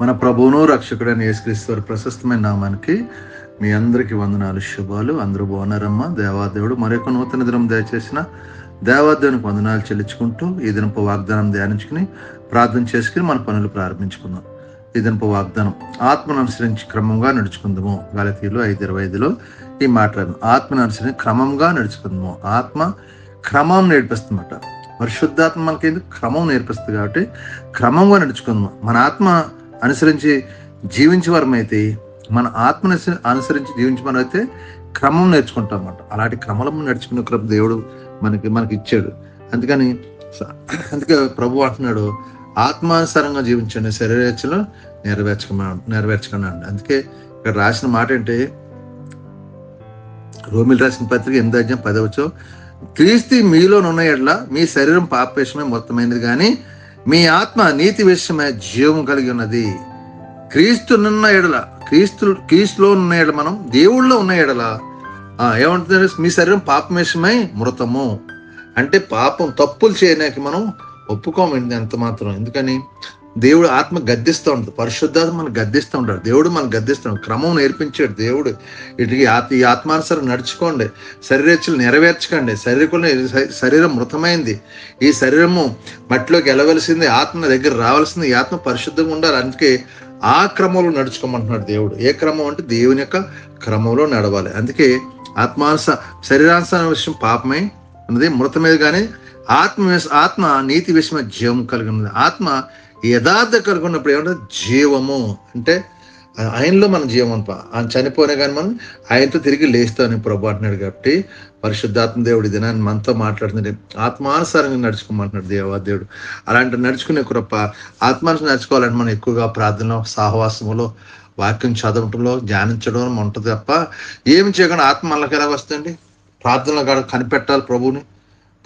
మన ప్రభువును రక్షకుడైన యేసుక్రీస్తు వారి ప్రశస్తమైన నామానికి మీ అందరికీ వందనాలు శుభాలు. అందరూ బాగున్నారమ్మా. దేవాదేవుడు మరొక నూతన దినం దయచేసిన దేవాదేవునికి వందనాలు చెల్లించుకుంటూ ఈ దినపు వాగ్దానం ధ్యానించుకుని ప్రార్థన చేసుకుని మన పనులు ప్రారంభించుకుందాం. ఈ దినపు వాగ్దానం ఆత్మను అనుసరించి క్రమంగా నడుచుకుందాము. గలతీలు ఐదు ఇరవై ఐదులో ఈ మాట్లాడదు ఆత్మను అనుసరించి క్రమంగా నడుచుకుందాము. ఆత్మ క్రమం నేర్పిస్తుందన్నమాట పరిశుద్ధాత్మ మనకి క్రమం నేర్పిస్తుంది కాబట్టి క్రమంగా నడుచుకుందాము. మన ఆత్మ అనుసరించి జీవించేవారమైతే మన ఆత్మను అనుసరించి జీవించే క్రమం నేర్చుకుంటాం అన్నమాట. అలాంటి క్రమం నడుచుకునే క్రమ దేవుడు మనకి మనకి ఇచ్చాడు. అందుకని అందుకే ప్రభు అంటున్నాడు ఆత్మానుసారంగా జీవించండి శరీరేచ్ఛలో నెరవేర్చక నెరవేర్చకండి అందుకే ఇక్కడ రాసిన మాట ఏంటి? రోమిల్ రాసిన పత్రిక ఎనిమిది అధ్యాయం పదవచ్చు క్రీస్తు మీలో ఉన్న ఎడ్ల మీ శరీరం పాపేషమే మొత్తమైనది కానీ మీ ఆత్మ నీతి విషయమై జీవం కలిగి ఉన్నది. క్రీస్తునున్న ఎడల క్రీస్తు క్రీస్తులో ఉన్న ఎడల మనం దేవుళ్ళో ఉన్న ఎడల ఏమంటుంది మీ శరీరం పాపమేషమై మృతము. అంటే పాపం తప్పులు చేయడానికి మనం ఒప్పుకోమండి ఎంత మాత్రం. ఎందుకని? దేవుడు ఆత్మ గద్దిస్తూ ఉంటుంది పరిశుద్ధాత్మ మనం గద్దిస్తూ ఉంటాడు దేవుడు మనం గద్దిస్తాడు క్రమం నేర్పించాడు దేవుడు. ఇటు ఈ ఈ ఆత్మానుసారం నడుచుకోండి. శరీరేచ్ఛలు నెరవేర్చకండి. శరీరం శరీరం మృతమైంది. ఈ శరీరము మట్టిలోకి వెళ్ళవలసింది ఆత్మ దగ్గర రావాల్సింది ఈ ఆత్మ పరిశుద్ధంగా ఉండాలి. అందుకే ఆ క్రమంలో నడుచుకోమంటున్నాడు దేవుడు. ఏ క్రమం అంటే దేవుని యొక్క క్రమంలో నడవాలి. అందుకే ఆత్మానుస శరీరానుసార విషయం పాపమై ఉన్నది మృతమేది కానీ ఆత్మ ఆత్మ నీతి విషయమై జీవం కలిగి ఉన్నది. ఆత్మ యథార్థ కలిగి ఉన్నప్పుడు ఏమంటే జీవము. అంటే ఆయనలో మన జీవం అనప ఆయన చనిపోయినా కానీ మనం ఆయనతో తిరిగి లేస్తాను ప్రభు అంటున్నాడు కాబట్టి పరిశుద్ధాత్మ దేవుడు దినాన్ని మనతో మాట్లాడుతుంది ఆత్మానుసారంగా నడుచుకోమంటున్నాడు దేవా దేవుడు. అలాంటి నడుచుకునే కృప ఆత్మానుసారం నడుచుకోవాలంటే మనం ఎక్కువగా ప్రార్థనలో సహవాసములో వాక్యం చదవటంలో ధ్యానించడం ఉంటుంది తప్ప ఏమి చేయకుండా ఆత్మ మనకి ఎలా వస్తుంది ప్రార్థనలో కనిపెట్టాలి ప్రభువుని.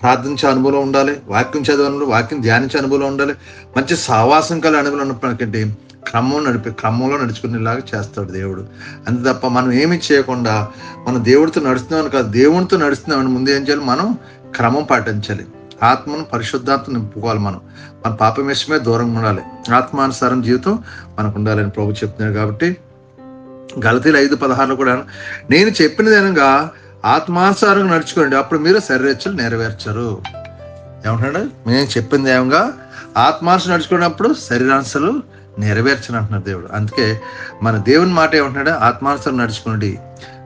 ప్రార్థించే అనుభవం ఉండాలి వాక్యం చదివే అనుభవం వాక్యం ధ్యానించే అనుభవం ఉండాలి. మంచి సావాసం కల అనుభవం ఉన్నప్పటికంటే క్రమం నడిపి క్రమంలో నడుచుకునేలాగా చేస్తాడు దేవుడు. అంతే తప్ప మనం ఏమి చేయకుండా మనం దేవుడితో నడుస్తున్నామని కాదు దేవునితో నడుస్తున్నామని ముందు ఏం చేయాలి మనం? క్రమం పాటించాలి. ఆత్మను పరిశుద్ధాత్మ నింపుకోవాలి మనం. మన పాపం విషయమే దూరంగా ఉండాలి. ఆత్మానుసారం జీవితం మనకు ఉండాలని ప్రభు చెప్తున్నాడు కాబట్టి గలతీలు ఐదు పదహారులో కూడా నేను చెప్పిన విధంగా ఆత్మానుసారంగా నడుచుకోండి. అప్పుడు మీరు శరీరచ్చలు నెరవేర్చరు. ఏమంటున్నాడు? నేను చెప్పింది ఏమంగా? ఆత్మానుసారం నడుచుకున్నప్పుడు శరీరాంశలు నెరవేర్చను అంటున్నాడు దేవుడు. అందుకే మన దేవుని మాట ఏమంటున్నాడు? ఆత్మానుసారం నడుచుకోండి.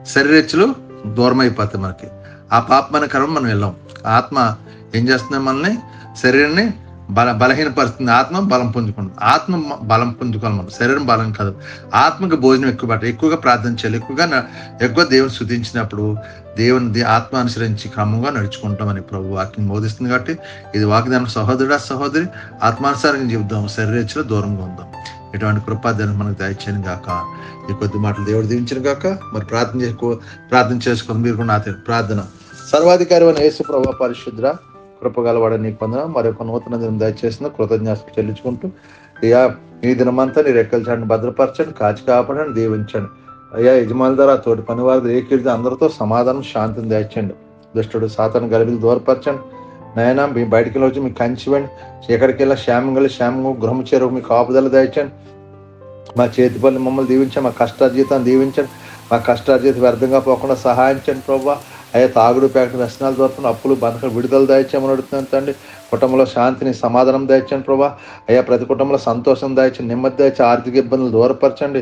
శరీరచ్చలు దూరం అయిపోతాయి మనకి. ఆ పాపమైన కర్మ మనం వెళ్ళాం. ఆత్మ ఏం చేస్తుంది మనల్ని? శరీరాన్ని బల బలహీనపరుస్తుంది ఆత్మ బలం పుంజుకుంటుంది. ఆత్మ బలం పుంజుకోవాలి మనం. శరీరం బలం కాదు. ఆత్మకు భోజనం ఎక్కువ పట్టాలి. ఎక్కువగా ప్రార్థన చేయాలి. ఎక్కువగా ఎక్కువ దేవుని శుద్ధించినప్పుడు దేవుని ఆత్మ అనుసరించి క్రమంగా నడుచుకుంటామని ప్రభు వాక్యం బోధిస్తుంది కాబట్టి ఇది వాగ్దానం. సహోదరుడా సహోదరి ఆత్మానుసారంగా చెబుదాం శరీరేచ్ఛలో దూరంగా ఉందాం. ఇటువంటి కృపాదాన్ని మనకు దయచేయను గాక. ఈ కొద్ది మాటలు దేవుడు దీవించను గాక. మరి ప్రార్థన చేసుకో ప్రార్థన చేసుకుని మీరు కూడా నా ప్రార్థన. సర్వాధికారి అయిన యేసు ప్రభు పరిశుద్ర కృపగలవాడ నీకు పొందన మరొక నూతన దినం దయచేసిన కృతజ్ఞత చెల్లించుకుంటూ అయ్యా ఈ దినమంతా నీ రెక్కల భద్రపరచండి కాచి కాపాడండి దీవించండి. అయ్యా యజమాని ద్వారా తోటి పనివారి ఏకీర్తి అందరితో సమాధానం శాంతిని దయచండి దుష్టుడు సాతను గలిబిలు దూరపరచండి. నైనా మీ బయటికి వచ్చి మీకు కంచివ్వండి ఎక్కడికి వెళ్ళి శ్యామం గలి గృహం చేరువు మీకు కాపుదల దయచండి మా చేతి పనులు మమ్మల్ని దీవించండి మా కష్టార్జీతాన్ని దీవించండి మా కష్టార్జీతం వ్యర్థంగా పోకుండా సహాయించండి ప్రభావ అయ్యా తాగుడు ప్యాకెట్ నష్టనాలు దొరుకుతున్న అప్పులు బంధకాలు విడుదల దాయిచ్చామని అడుగుతున్నాను తండ్రి. కుటుంబంలో శాంతిని సమాధానం దాయించండి ప్రభా. అయ్యా ప్రతి కుటుంబంలో సంతోషం దాయించండి నెమ్మది దాచి ఆర్థిక ఇబ్బందులు దూరపరచండి.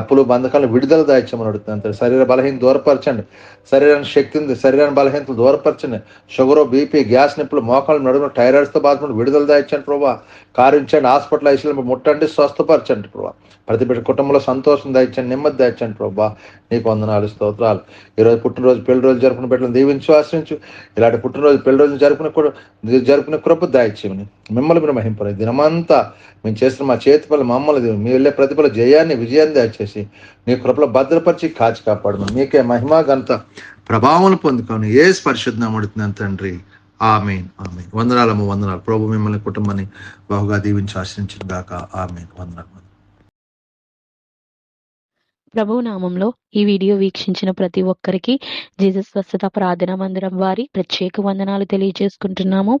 అప్పులు బంధకాలు విడుదల దాయించమని అడుగుతున్నాను శరీర బలహీన దూరపరచండి. శరీరానికి శక్తి ఉంది. శరీరాన్ని బలహీనతలు దూరపరచండి. షుగర్ బీపీ గ్యాస్ నిప్పులు మోకాలు నడుము టైరాయిడ్స్తో బాధపడి విడుదల దాయించండి ప్రభా. కారించండి హాస్పిటల్ ఐసీలో ముట్టండి స్వస్థపరచండి ప్రభా. ప్రతి బిడ్డ కుటుంబంలో సంతోషం దాయించండి నెమ్మది దాయించండి ప్రభా. నీకు వందనాలు స్తోత్రాలు. ఈరోజు పుట్టినరోజు పెళ్ళి రోజు జరుపుకున్న బిడ్డలను దీవించు ఆశ్రయించు. ఇలాంటి పుట్టినరోజు పెళ్ళి రోజు జరుపుకున్న కూడా జరుపుకునే ప్రభు దాయిచ్చేమని మిమ్మల్ని మీరు మహింపరు దినమంతా మేము చేస్తున్న మా చేతి పనులు మమ్మల్ని మీ వెళ్ళే ప్రతిఫల జయాన్ని విజయాన్ని దయచేసి నీ కృపలో భద్రపరిచి కాచి కాపాడమని మీకే మహిమా ఘనత ప్రభావం పొందుకొని ఏ స్పర్శుద్ధం అడుగుతున్నాను తండ్రి. ఆమెన్. ఆమెన్. వందనాలమ్మ వందనాలు. ప్రభు మిమ్మల్ని కుటుంబాన్ని బహుగా దీవించి ఆశ్రయించిన దాకా ఆమెన్. వందనాలు. ప్రభు నామంలో ఈ వీడియో వీక్షించిన ప్రతి ఒక్కరికి జీసస్ స్వస్థత ప్రార్థన మందిరం వారి ప్రత్యేక వందనాలు తెలియజేసుకుంటున్నాము.